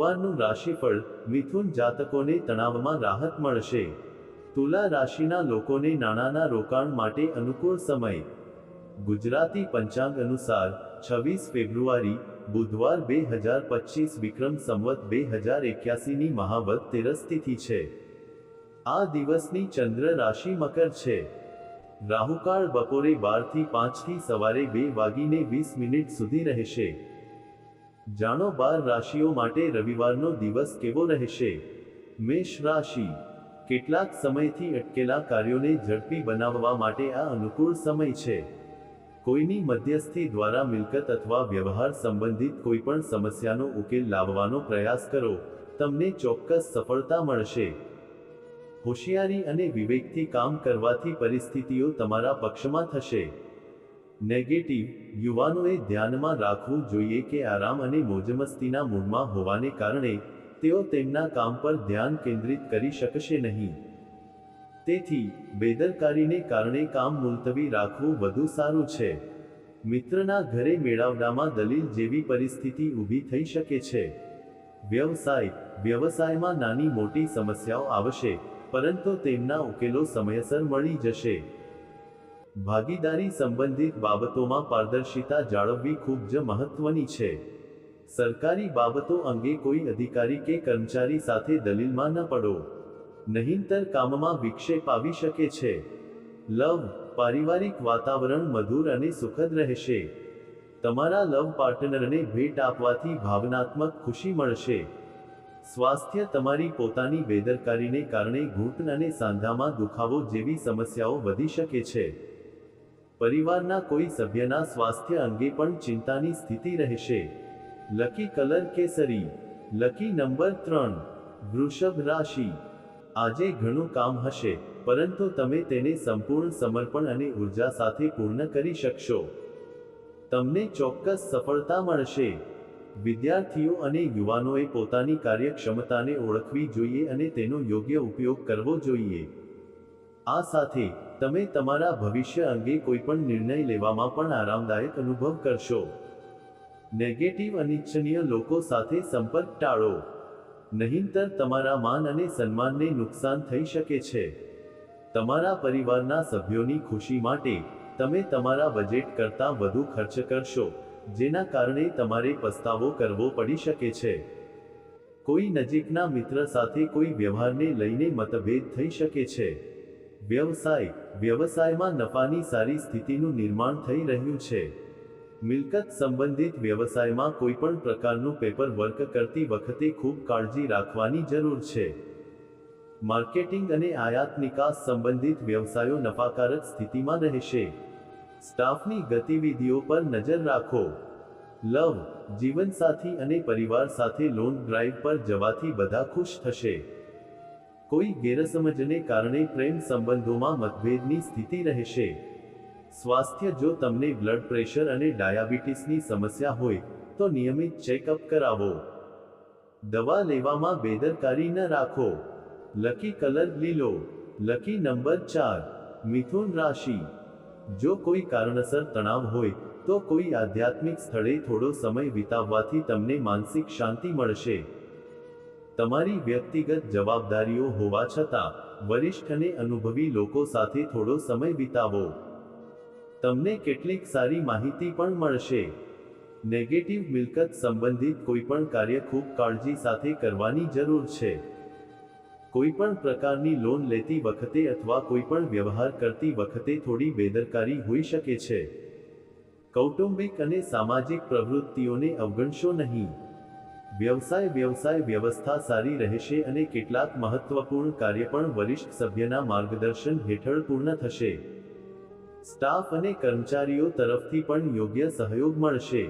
બુધવારનું રાશિફળ મિથુન જાતકોને તણાવમાં રાહત મળશે. તુલા રાશિના લોકોને નાણાંના રોકાણ માટે અનુકૂળ સમય. ગુજરાતી પંચાંગ અનુસાર છવ્વીસ ફેબ્રુઆરી, બુધવાર બે હજાર પચીસ, વિક્રમ સંવત બે હજાર એક્યાસીની મહાવત તેરસ છે. આ દિવસની ચંદ્ર રાશિ મકર છે. રાહુકાળ બપોરે બારથી પાંચથી સવારે બે વાગીને વીસ મિનિટ સુધી રહેશે. જાણો બાર રાશિઓ માટે રવિવારનો દિવસ કેવો રહેશે? મેષ રાશિ. કેટલાક સમયથી અટકેલા કાર્યોને ઝડપી બનાવવા માટે આ અનુકૂળ સમય છે. કોઈની મધ્યસ્થી દ્વારા મિલકત અથવા વ્યવહાર સંબંધિત કોઈપણ સમસ્યાનો ઉકેલ લાવવાનો પ્રયાસ કરો. તમને ચોક્કસ સફળતા મળશે. હોશિયારી અને વિવેકથી કામ કરવાથી પરિસ્થિતિઓ તમારા પક્ષમાં થશે. નેગેટિવ, યુવાનોએ ધ્યાનમાં રાખવું જોઈએ કે આરામ અને મોજમસ્તીના મૂડમાં હોવાને કારણે તેઓ તેમના કામ પર ધ્યાન કેન્દ્રિત કરી શકશે નહીં. તેથી, બેદરકારીને કારણે કામ મુલતવી રાખવું વધુ સારું છે. મિત્રના ઘરે મેળાવડામાં દલીલ જેવી પરિસ્થિતિ ઊભી થઈ શકે છે. વ્યવસાય, વ્યવસાયમાં નાની મોટી સમસ્યાઓ આવશે, પરંતુ તેમના ઉકેલો સમયસર મળી જશે. ભાગીદારી સંબંધિત બાબતોમાં પારદર્શિતા જાળવવી ખૂબ જ મહત્વની છે. સરકારી બાબતો અંગે કોઈ અધિકારી કે કર્મચારી સાથે દલીલમાં ન પડો. નહીંતર કામમાં વિક્ષેપ આવી શકે છે. લવ, પારિવારિક વાતાવરણ મધુર અને સુખદ રહેશે. તમારા લવ પાર્ટનરને ભેટ આપવાથી ભાવનાત્મક ખુશી મળશે. સ્વાસ્થ્ય તમારી પોતાની બેદરકારીને કારણે ઘૂંટણ અને સાંધામાં દુખાવો જેવી સમસ્યાઓ વધી શકે છે. પરિવારના કોઈ સભ્યના સ્વાસ્થ્ય અંગે પણ ચિંતાની સ્થિતિ રહેશે. લકી કલર કેસરી, લકી નંબર ત્રણ, વૃષભ રાશિ. આજે ઘણું કામ હશે, પરંતુ તમે તેને સંપૂર્ણ સમર્પણ અને ઊર્જા સાથે પૂર્ણ કરી શકશો. તમને ચોક્કસ સફળતા મળશે. વિદ્યાર્થીઓ અને યુવાનોએ પોતાની કાર્યક્ષમતાને ઓળખવી જોઈએ અને તેનો યોગ્ય ઉપયોગ કરવો જોઈએ. આ સાથે, તમે તમારા ભવિષ્ય અંગે કોઈપણ નિર્ણય લેવામાં પણ આરામદાયક અનુભવ કરશો. નેગેટિવ અનિચ્છનીય લોકો સાથે સંપર્ક ટાળો. નહીંતર તમારા માન અને સન્માનને નુકસાન થઈ શકે છે. તમારા પરિવારના સભ્યોની ખુશી માટે, તમે તમારા બજેટ કરતાં વધુ ખર્ચ કરશો, જેના કારણે તમારે પસ્તાવો કરવો પડી શકે છે. કોઈ નજીકના મિત્ર સાથે કોઈ વ્યવહારને લઈને મતભેદ થઈ શકે છે. વ્યવસાય, વ્યવસાયમાં નફાની સારી સ્થિતિનું નિર્માણ થઈ રહ્યું છે. મિલકત સંબંધિત વ્યવસાયમાં કોઈપણ પ્રકારનું પેપર વર્ક કરતી વખતે ખૂબ કાળજી રાખવાની જરૂર છે. માર્કેટિંગ અને આયાત નિકાસ સંબંધિત વ્યવસાયો નફાકારક સ્થિતિમાં રહેશે. સ્ટાફની ગતિવિધિઓ પર નજર રાખો. લવ, જીવનસાથી અને પરિવાર સાથે લોન ડ્રાઈવ પર જવાથી બધા ખુશ થશે. કોઈ ગેરસમજને કારણે પ્રેમ સંબંધોમાં મતભેદની સ્થિતિ રહેશે. સ્વાસ્થ્ય જો તમને બ્લડ પ્રેશર અને ડાયાબિટીસની સમસ્યા હોય, તો નિયમિત ચેકઅપ કરાવો. દવા લેવામાં બેદરકારી ન રાખો. લકી કલર લીલો. લકી નંબર ચાર, મિથુન રાશિ. જો કોઈ કારણસર તણાવ હોય, તો કોઈ આધ્યાત્મિક સ્થળે થોડો સમય વિતાવવાથી તમને માનસિક શાંતિ મળશે. તમારી વ્યક્તિગત જવાબદારીઓ હોવા છતાં વરિષ્ઠ અને અનુભવી લોકો સાથે થોડો સમય વિતાવો. તમને કેટલીક સારી માહિતી પણ મળશે. નેગેટિવ મિલકત સંબંધિત કોઈપણ કાર્ય ખૂબ કાળજી સાથે કરવાની જરૂર છે. કોઈપણ પ્રકારની લોન લેતી વખતે અથવા કોઈપણ વ્યવહાર કરતી વખતે થોડી બેદરકારી હોઈ શકે છે. કૌટુંબિક અને સામાજિક પ્રવૃત્તિઓને અવગણશો નહીં. વ્યવસાય વ્યવસાય વ્યવસ્થા સારી રહેશે અને કેટલાક મહત્વપૂર્ણ કાર્ય પણ વરિષ્ઠ સભ્યના માર્ગદર્શન હેઠળ પૂર્ણ થશે. સ્ટાફ અને કર્મચારીઓ તરફથી પણ યોગ્ય સહયોગ મળશે.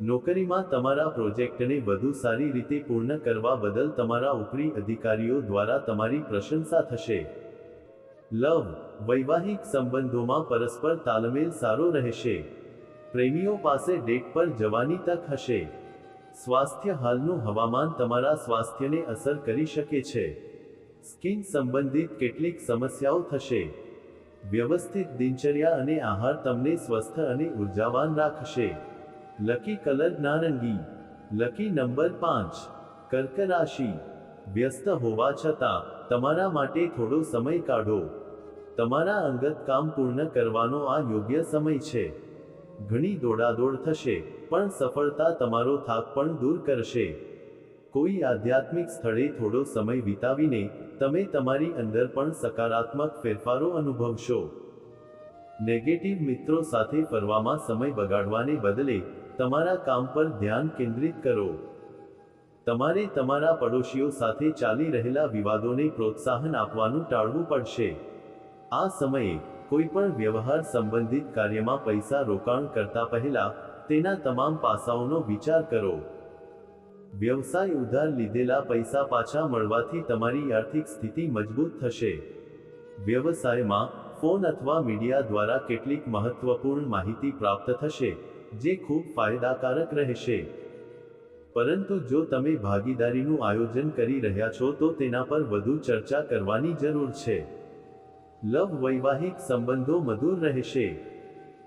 નોકરીમાં તમારા પ્રોજેક્ટને વધુ સારી રીતે પૂર્ણ કરવા બદલ તમારા ઉપરી અધિકારીઓ દ્વારા તમારી પ્રશંસા થશે. લવ, વૈવાહિક સંબંધોમાં પરસ્પર તાલમેલ સારો રહેશે. પ્રેમીઓ પાસે ડેટ પર જવાની તક હશે. સ્વાસ્થ્ય હાલનું હવામાન તમારા સ્વાસ્થ્યને અસર કરી શકે છે. સ્કિન સંબંધિત કેટલીક સમસ્યાઓ થશે. વ્યવસ્થિત દિનચર્યા અને આહાર તમને સ્વસ્થ અને ઉર્જાવાન રાખશે. લકી કલર નારંગી. લકી નંબર પાંચ. કર્ક રાશિ વ્યસ્ત હોવા છતાં, તમારા માટે થોડો સમય કાઢો. તમારા અંગત કામ પૂર્ણ કરવાનો આ યોગ્ય સમય છે. ઘણી દોડાદોડ થશે, પણ સફળતા તમારો થાક પણ દૂર કરશે. કોઈ આધ્યાત્મિક સ્થળે થોડો સમય વિતાવીને, તમે તમારી અંદર પણ સકારાત્મક ફેરફારો અનુભવશો. નેગેટિવ મિત્રો સાથે ફરવામાં સમય બગાડવાને બદલે, તમારા કામ પર ધ્યાન કેન્દ્રિત કરો. તમારે તમારા પડોશીઓ સાથે ચાલી રહેલા વિવાદોને પ્રોત્સાહન આપવાનું ટાળવું પડશે. આ સમયે કોઈ પણ વ્યવહાર સંબંધિત કાર્યમાં પૈસા રોકાણ કરતા પહેલા તેના તમામ પાસાઓનો વિચાર કરો. વ્યવસાય ઉધાર લીધેલા પૈસા પાછા મળવાથી તમારી આર્થિક સ્થિતિ મજબૂત થશે. વ્યવસાયમાં ફોન અથવા મીડિયા દ્વારા કેટલીક મહત્વપૂર્ણ માહિતી પ્રાપ્ત થશે, જે ખૂબ ફાયદાકારક રહેશે. પરંતુ જો તમે ભાગીદારીનું આયોજન કરી રહ્યા છો તો તેના પર વધુ ચર્ચા કરવાની જરૂર છે. લવ વૈવાહિક સંબંધો મધુર રહેશે.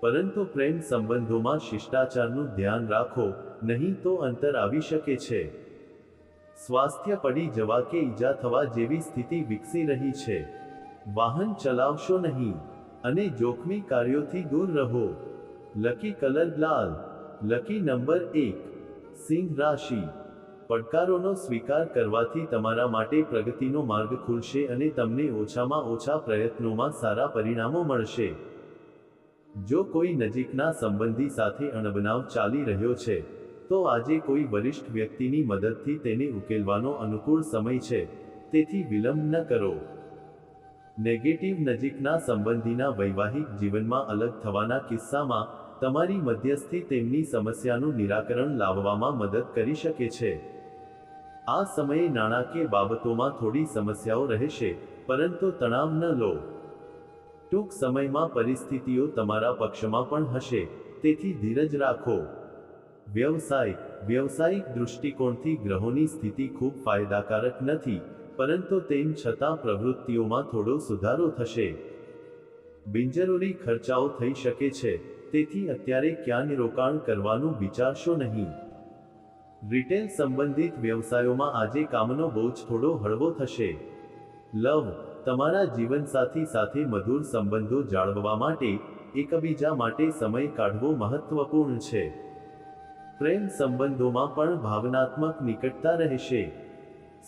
પરંતુ પ્રેમ સંબંધોમાં શિષ્ટાચારનું ધ્યાન રાખો, નહીં તો અંતર આવી શકે છે. સ્વાસ્થ્ય પડી જવા કે ઈજા થવા જેવી સ્થિતિ વિકસી રહી છે. વાહન ચલાવશો નહીં અને જોખમી કાર્યોથી દૂર રહો. લકી કલર લાલ, લકી નંબર એક, સિંહ રાશિ. પડકારોનો સ્વીકાર કરવાથી તમારા માટે પ્રગતિનો માર્ગ ખુલશે અને તમને ઓછામાં ઓછા પ્રયત્નોમાં સારા પરિણામો મળશે. જો કોઈ નજીકના સંબંધી સાથે અણબનાવ ચાલી રહ્યો છે, તો આજે કોઈ વરિષ્ઠ વ્યક્તિની મદદથી તેને ઉકેલવાનો અનુકૂળ સમય છે. તેથી વિલંબ ન કરો. નેગેટિવ નજીકના સંબંધીના વૈવાહિક જીવનમાં અલગ થવાના કિસ્સામાં, તમારી મધ્યસ્થી તેમની સમસ્યાનું નિરાકરણ લાવવામાં મદદ કરી શકે છે. આ સમયે નાણાકીય બાબતોમાં થોડી સમસ્યાઓ રહેશે, પરંતુ તણાવ ન લો. ટૂંક સમયમાં પરિસ્થિતિઓ તમારા પક્ષમાં પણ હશે, તેથી ધીરજ રાખો. વ્યવસાય, વ્યવસાયિક દૃષ્ટિકોણથી ગ્રહોની સ્થિતિ ખૂબ ફાયદાકારક નથી, પરંતુ તેમ છતાં પ્રવૃત્તિઓમાં થોડો સુધારો થશે. બિનજરૂરી ખર્ચાઓ થઈ શકે છે, તેથી અત્યારે ક્યાંય રોકાણ કરવાનું વિચારશો નહીં. રિટેલ સંબંધિત વ્યવસાયોમાં આજે કામનો બોજ થોડો હળવો થશે. લવ, તમારા જીવનસાથી સાથે મધુર સંબંધો જાળવવા માટે, એકબીજા માટે સમય કાઢવો મહત્વપૂર્ણ છે. પ્રેમ સંબંધોમાં પણ ભાવનાત્મક નિકટતા રહેશે.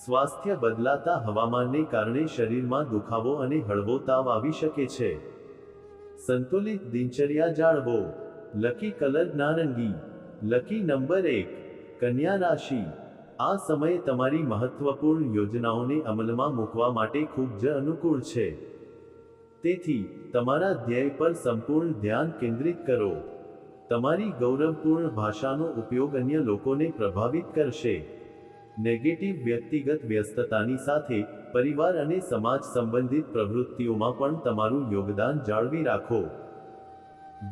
સ્વાસ્થ્ય બદલાતા હવામાનને કારણે શરીરમાં દુખાવો અને હળવો તાવ આવી શકે છે. સંતુલિત દિનચર્યા જાળવો. લકી કલર નારંગી. લકી નંબર એક. કન્યા રાશિ આ સમય તમારી મહત્વપૂર્ણ યોજનાઓને અમલમાં મૂકવા માટે ખૂબ જ અનુકૂળ છે. તેથી, તમારા ધ્યેય પર સંપૂર્ણ ધ્યાન કેન્દ્રિત કરો. તમારી ગૌરવપૂર્ણ ભાષાનો ઉપયોગ અન્ય લોકોને પ્રભાવિત કરશે. નેગેટિવ વ્યક્તિગત વ્યસ્તતાની સાથે, પરિવાર અને સમાજ સંબંધિત પ્રવૃત્તિઓમાં પણ તમારું યોગદાન જાળવી રાખો.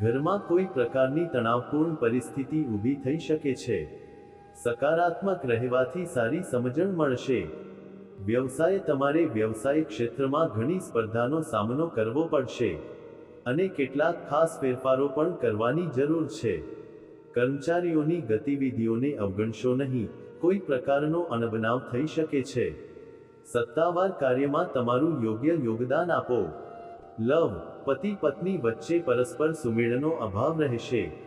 ઘરમાં કોઈ પ્રકારની તણાવપૂર્ણ પરિસ્થિતિ ઊભી થઈ શકે છે. સકારાત્મક રહેવાથી સારી સમજણ મળશે. વ્યવસાય તમારે વ્યવસાય ક્ષેત્રમાં ઘણી સ્પર્ધાનો સામનો કરવો પડશે. અને કેટલાક ખાસ ફેરફારો પણ કરવાની જરૂર છે. કર્મચારીઓની ગતિવિધિઓને અવગણશો નહીં, કોઈ પ્રકારનો અણબનાવ થઈ શકે છે. સત્તાવાર કાર્યમાં તમારું યોગ્ય યોગદાન આપો. લવ પતિ પત્ની વચ્ચે પરસ્પર સુમેળનો અભાવ રહેશે.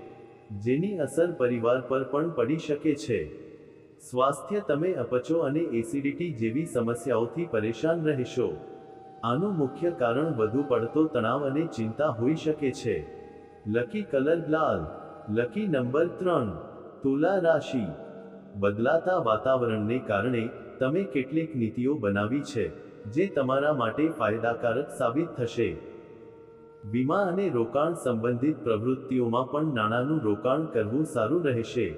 જેની અસર પરિવાર પર પણ પડી શકે છે. સ્વાસ્થ્ય તમે અપચો અને એસિડિટી જેવી સમસ્યાઓથી પરેશાન રહેશો. આનું મુખ્ય કારણ વધુ પડતો તણાવ અને ચિંતા હોઈ શકે છે. લકી કલર લાલ, લકી નંબર ત્રણ, તુલા રાશિ. બદલાતા વાતાવરણને કારણે તમે કેટલીક નીતિઓ બનાવી છે, જે તમારા માટે ફાયદાકારક સાબિત થશે. વીમા અને રોકાણ સંબંધિત પ્રવૃત્તિઓમાં પણ નાણાંનું રોકાણ કરવું સારું રહેશે.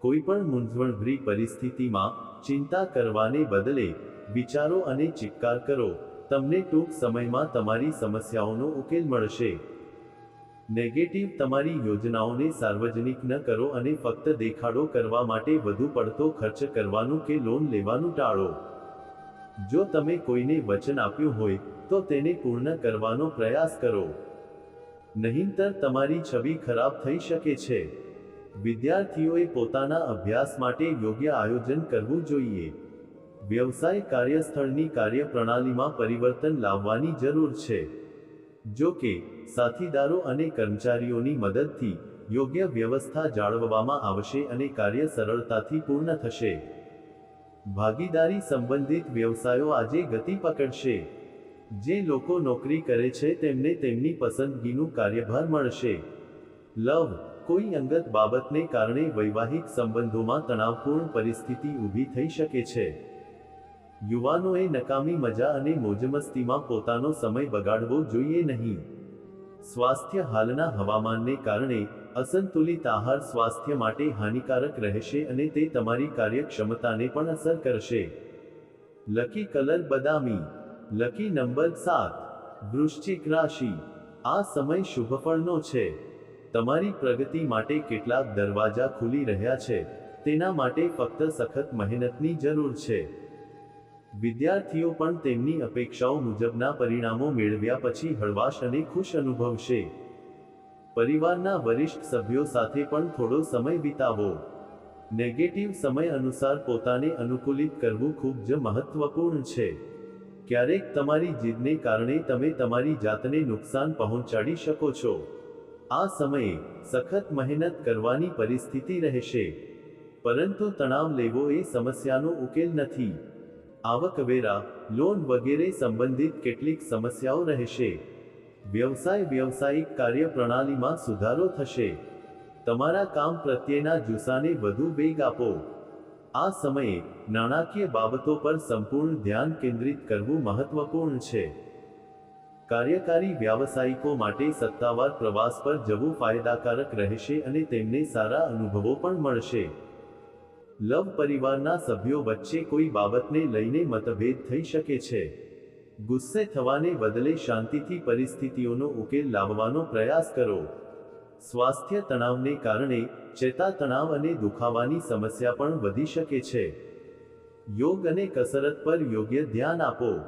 કોઈપણ મૂંઝવણભરી પરિસ્થિતિમાં ચિંતા કરવાને બદલે વિચારો અને ચિત્કાર કરો. તમને ટૂંક સમયમાં તમારી સમસ્યાઓનો ઉકેલ મળશે. નેગેટિવ તમારી યોજનાઓને સાર્વજનિક ન કરો અને ફક્ત દેખાડો કરવા માટે વધુ પડતો ખર્ચ કરવાનું કે લોન લેવાનું ટાળો. જો તમે કોઈને વચન આપ્યું હોય, તો તેને પૂર્ણ કરવાનો પ્રયાસ કરો. નહીંતર તમારી છબી ખરાબ થઈ શકે છે. વિદ્યાર્થીઓએ પોતાના અભ્યાસ માટે યોગ્ય આયોજન કરવું જોઈએ. વ્યવસાય કાર્યસ્થળની કાર્યપ્રણાલીમાં પરિવર્તન લાવવાની જરૂર છે. જો કે, સાથીદારો અને કર્મચારીઓની મદદથી યોગ્ય વ્યવસ્થા જાળવવામાં આવશે અને કાર્ય સરળતાથી પૂર્ણ થશે. ભાગીદારી સંબંધિત વ્યવસાયો આજે ગતિ પકડશે. જે લોકો નોકરી કરે છે, તેમને તેમની પસંદગીનું કાર્યભાર મળશે. લવ, કોઈ અંગત બાબતને કારણે વૈવાહિક સંબંધોમાં તણાવપૂર્ણ પરિસ્થિતિ ઊભી થઈ શકે છે. યુવાનોએ નકામી મજા અને મોજમસ્તીમાં પોતાનો સમય બગાડવો જોઈએ નહીં. સ્વાસ્થ્ય હાલના હવામાનને કારણે અસંતુલિત આહાર સ્વાસ્થ્ય માટે હાનિકારક રહેશે અને તે તમારી કાર્યક્ષમતાને પણ અસર કરશે. લકી કલર બદામી. લકી નંબર સાત. વૃશ્ચિક રાશિ. આ સમય શુભફળનો છે. તમારી પ્રગતિ માટે કેટલાક દરવાજા ખુલી રહ્યા છે. તેના માટે ફક્ત સખત મહેનતની જરૂર છે. વિદ્યાર્થીઓ પણ તેમની અપેક્ષાઓ મુજબના પરિણામો મેળવ્યા પછી હળવાશ અને ખુશ અનુભવશે. પરિવારના વરિષ્ઠ સભ્યો સાથે પણ થોડો સમય વિતાવો. નેગેટિવ સમય અનુસાર પોતાને અનુકૂલિત કરવું ખૂબ જ મહત્વપૂર્ણ છે. ક્યારેક તમારી જીદને કારણે તમે તમારી જાતને નુકસાન પહોંચાડી શકો છો. આ સમયે સખત મહેનત કરવાની પરિસ્થિતિ રહેશે. પરંતુ તણાવ લેવો એ સમસ્યાનો ઉકેલ નથી. આવકવેરા, લોન વગેરે સંબંધિત કેટલીક સમસ્યાઓ રહેશે. વ્યવસાય વ્યવસાયિક કાર્યપ્રણાલીમાં સુધારો થશે. તમારા કામ પ્રત્યેના જુસ્સાને વધુ વેગ આપો. આ સમયે નાણાકીય બાબતો પર સંપૂર્ણ ધ્યાન કેન્દ્રિત કરવું મહત્વપૂર્ણ છે. કાર્યકારી વ્યાવસાયિકો માટે સત્તાવાર પ્રવાસ પર જવું ફાયદાકારક રહેશે અને તેમને સારા અનુભવો પણ મળશે. લવ પરિવારના સભ્યો વચ્ચે કોઈ બાબતને લઈને મતભેદ થઈ શકે છે. ગુસ્સે થવાને બદલે શાંતિથી પરિસ્થિતિઓનો ઉકેલ લાવવાનો પ્રયાસ કરો. સ્વાસ્થ્ય તણાવને કારણે ચેતા તણાવ અને દુખાવાની સમસ્યા પણ વધી શકે છે. યોગ અને કસરત પર યોગ્ય ધ્યાન આપો.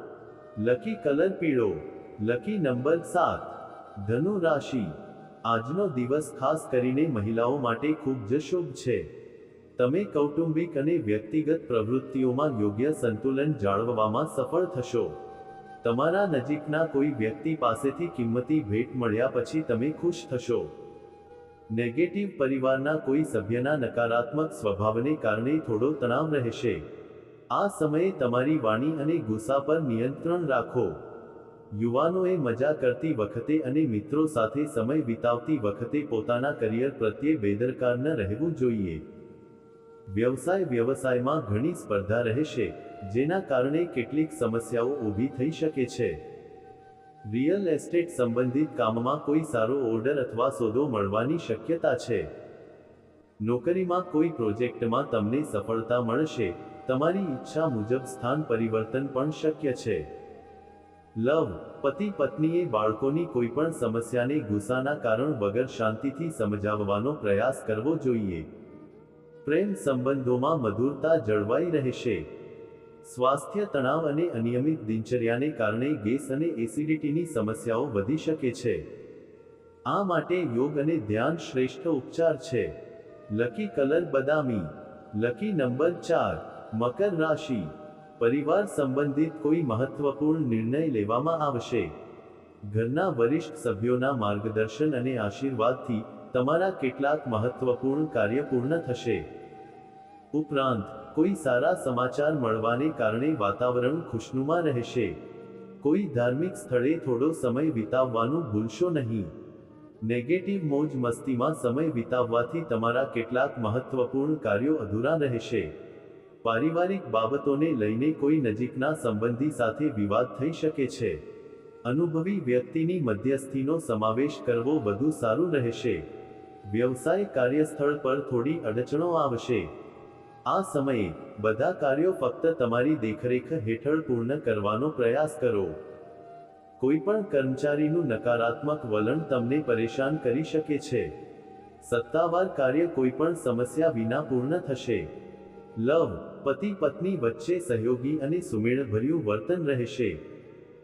લકી કલર પીળો. લકી નંબર સાત. ધનુ રાશિ. આજનો દિવસ ખાસ કરીને મહિલાઓ માટે ખૂબ જ શુભ છે. તમે કૌટુંબિક અને વ્યક્તિગત પ્રવૃત્તિઓમાં યોગ્ય સંતુલન જાળવવામાં સફળ થશો. તમારા નજીકના કોઈ વ્યક્તિ પાસેથી કિંમતી ભેટ મળ્યા પછી તમે ખુશ થશો. નેગેટિવ પરિવારના કોઈ સભ્યના નકારાત્મક સ્વભાવને કારણે થોડો તણાવ રહેશે. આ સમયે તમારી વાણી અને ગુસ્સા પર નિયંત્રણ રાખો. યુવાનોએ મજા કરતી વખતે અને મિત્રો સાથે સમય વિતાવતી વખતે પોતાના કરિયર પ્રત્યે બેદરકાર ન રહેવું જોઈએ. વ્યવસાય વ્યવસાયમાં ઘણી સ્પર્ધા રહેશે, જેના કારણે કેટલીક સમસ્યાઓ ઊભી થઈ શકે છે. રિયલ એસ્ટેટ સંબંધિત કામમાં કોઈ સારો ઓર્ડર અથવા સોદો મળવાની શક્યતા છે. નોકરીમાં કોઈ પ્રોજેક્ટમાં તમને સફળતા મળશે, તમારી ઈચ્છા મુજબ સ્થાન પરિવર્તન પણ શક્ય છે. લવ, પતિ પત્નીએ બાળકોની કોઈ પણ સમસ્યાને ગુસ્સાના કારણ વગર શાંતિથી સમજાવવાનો પ્રયાસ કરવો જોઈએ. પ્રેમ સંબંધોમાં મધુરતા જળવાઈ રહેશે. સ્વાસ્થ્ય તણાવ અને અનિયમિત દિનચર્યાને કારણે ગેસ અને એસિડિટીની સમસ્યાઓ વધી શકે છે. આ માટે યોગ અને ધ્યાન શ્રેષ્ઠ ઉપચાર છે. લકી કલર બદામી, લકી નંબર ચાર, મકર રાશિ. પરિવાર સંબંધિત કોઈ મહત્વપૂર્ણ નિર્ણય લેવામાં આવશે. ઘરના વરિષ્ઠ સભ્યોના માર્ગદર્શન અને આશીર્વાદથી તમારા કેટલાક મહત્વપૂર્ણ કાર્ય પૂર્ણ થશે. ઉપરાંત, કોઈ સારા સમાચાર મળવાને કારણે વાતાવરણ ખુશનુમા રહેશે. કોઈ ધાર્મિક સ્થળે થોડો સમય વિતાવવાનું ભૂલશો નહીં. નેગેટિવ મોજ મસ્તીમાં સમય વિતાવવાથી તમારા કેટલાક મહત્વપૂર્ણ કાર્યો અધૂરા રહેશે. પારિવારિક બાબતોને લઈને કોઈ નજીકના સંબંધી સાથે વિવાદ થઈ શકે છે. અનુભવી વ્યક્તિની મધ્યસ્થીનો સમાવેશ કરવો વધુ સારું રહેશે. વ્યવસાય કાર્યસ્થળ પર થોડી અડચણો આવશે. આ સમયે બધા કાર્યો ફક્ત તમારી દેખરેખ હેઠળ પૂર્ણ કરવાનો પ્રયાસ કરો. કોઈ પણ કર્મચારીનું નકારાત્મક વલણ તમને પરેશાન કરી શકે છે. સત્તાવાર કાર્ય કોઈ પણ સમસ્યા વિના પૂર્ણ થશે. લવ, પતિ, પત્ની વચ્ચે સહયોગી અને સુમેળભર્યું વર્તન રહેશે.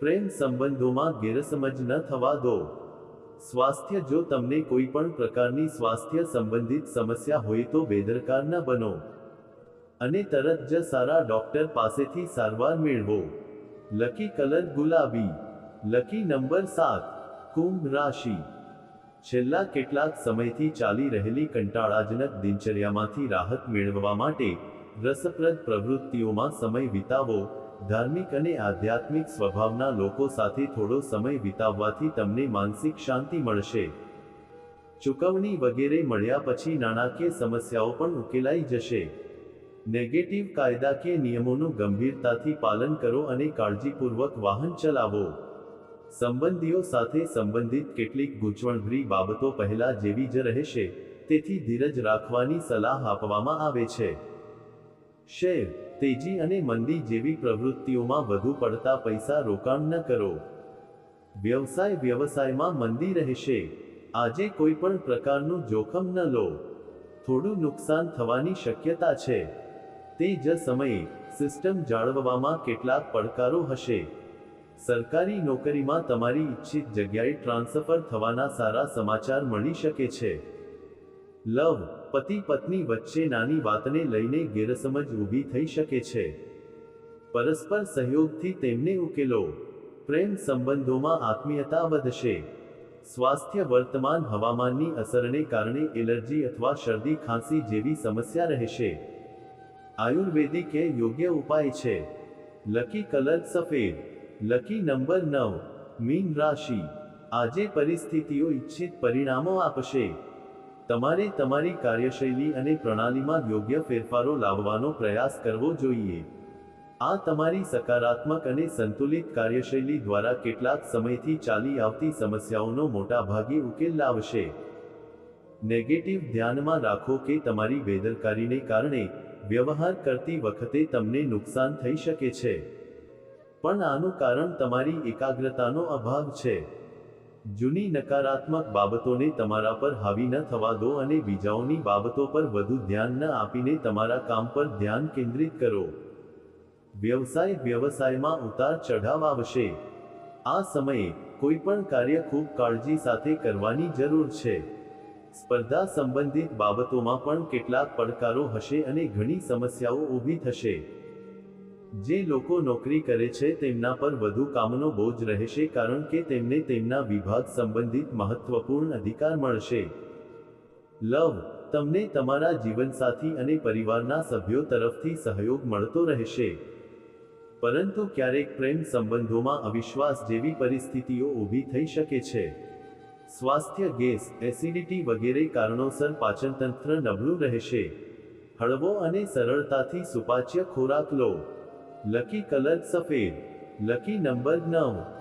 પ્રેમ સંબંધોમાં ગેરસમજ ન થવા દો. સ્વાસ્થ્ય જો તમને કોઈ પણ પ્રકારની સ્વાસ્થ્ય સંબંધિત સમસ્યા હોય તો બેદરકાર ન બનો. અને તરત જ સારા ડોક્ટર પાસેથી સારવાર મેળવો. લકી કલર ગુલાબી. લકી નંબર સાત. કુંભ રાશિ. છેલ્લા કેટલાક સમયથી ચાલી રહેલી કંટાળાજનક દિનચર્યામાંથી રાહત મેળવવા માટે રસપ્રદ પ્રવૃત્તિઓમાં સમય વિતાવો. ધાર્મિક અને આધ્યાત્મિક સ્વભાવના લોકો સાથે થોડો સમય વિતાવવાથી તમને માનસિક શાંતિ મળશે. ચૂકવણી વગેરે મળ્યા પછી નાણાકીય સમસ્યાઓ પણ ઉકેલાઈ જશે. નેગેટિવ કાયદાકીય નિયમોનું ગંભીરતાથી પાલન કરો અને કાળજીપૂર્વક વાહન ચલાવો. સંબંધીઓ સાથે સંબંધિત કેટલીક ગૂંચવણભરી બાબતો પહેલા જેવી જ રહેશે, તેથી ધીરજ રાખવાની સલાહ આપવામાં આવે છે. શેર તેજી અને મંદી જેવી પ્રવૃત્તિઓમાં વધુ પડતા પૈસા રોકાણ ન કરો. વ્યવસાય વ્યવસાયમાં મંદી રહેશે. આજે કોઈ પણ પ્રકારનું જોખમ ન લો. થોડું નુકસાન થવાની શક્યતા છે. તે જ સમયે સિસ્ટમ જાળવવામાં કેટલાક પડકારો હશે. સરકારી નોકરીમાં તમારી ઈચ્છિત જગ્યાએ ટ્રાન્સફર થવાના સારા સમાચાર મળી શકે છે. લવ, પતિ, પત્ની વચ્ચે નાની વાતને લઈને ગેરસમજ ઊભી થઈ શકે છે. પરસ્પર સહયોગથી તેમને ઉકેલો. પ્રેમ સંબંધોમાં આત્મીયતા વધશે. સ્વાસ્થ્ય વર્તમાન હવામાનની અસરને કારણે એલર્જી અથવા શરદી, ખાંસી જેવી સમસ્યા રહેશે. આયુર્વેદિક એ યોગ્ય ઉપાય છે. લકી કલર સફેદ. લકી નંબર નવ. મીન રાશિ. આજે પરિસ્થિતિઓ ઈચ્છિત પરિણામો આપશે. તમારે તમારી કાર્યશૈલી અને પ્રણાલીમાં યોગ્ય ફેરફારો લાવવાનો પ્રયાસ કરવો જોઈએ. આ તમારી સકારાત્મક અને સંતુલિત કાર્યશૈલી દ્વારા કેટલાક સમયથી ચાલી આવતી સમસ્યાઓનો મોટાભાગે ઉકેલ લાવશે. નેગેટિવ ધ્યાનમાં રાખો કે તમારી બેદરકારીને કારણે વ્યવહાર કરતી વખતે તમને નુકસાન થઈ શકે છે. પણ આનું કારણ તમારી એકાગ્રતાનો અભાવ છે. જૂની નકારાત્મક બાબતોને તમારા પર હાવી ન થવા દો અને બીજાઓની બાબતો પર વધુ ધ્યાન ન આપીને તમારા કામ પર ધ્યાન કેન્દ્રિત કરો. વ્યવસાય વ્યવસાયમાં ઉતાર ચઢાવ આવશે. આ સમયે કોઈ પણ કાર્ય ખૂબ કાળજી સાથે કરવાની જરૂર છે. સ્પર્ધા સંબંધિત બાબતોમાં પણ કેટલાક પડકારો હશે અને ઘણી સમસ્યાઓ ઊભી થશે. જે લોકો નોકરી કરે છે તેમના પર વધુ કામનો બોજ રહેશે કારણ કે તેમને તેમના વિભાગ સંબંધિત મહત્વપૂર્ણ અધિકાર મળશે. લવ, તમને તમારા જીવનસાથી અને પરિવારના સભ્યો તરફથી સહયોગ મળતો રહેશે. પરંતુ ક્યારેક પ્રેમ સંબંધોમાં અવિશ્વાસ જેવી પરિસ્થિતિઓ ઊભી થઈ શકે છે. સ્વાસ્થ્ય, ગેસ, એસિડિટી વગેરે કારણોસર પાચનતંત્ર નબળું રહેશે. હળવો અને સરળતાથી સુપાચ્ય ખોરાક લો. લકી કલર સફેદ લકી નંબર નવ.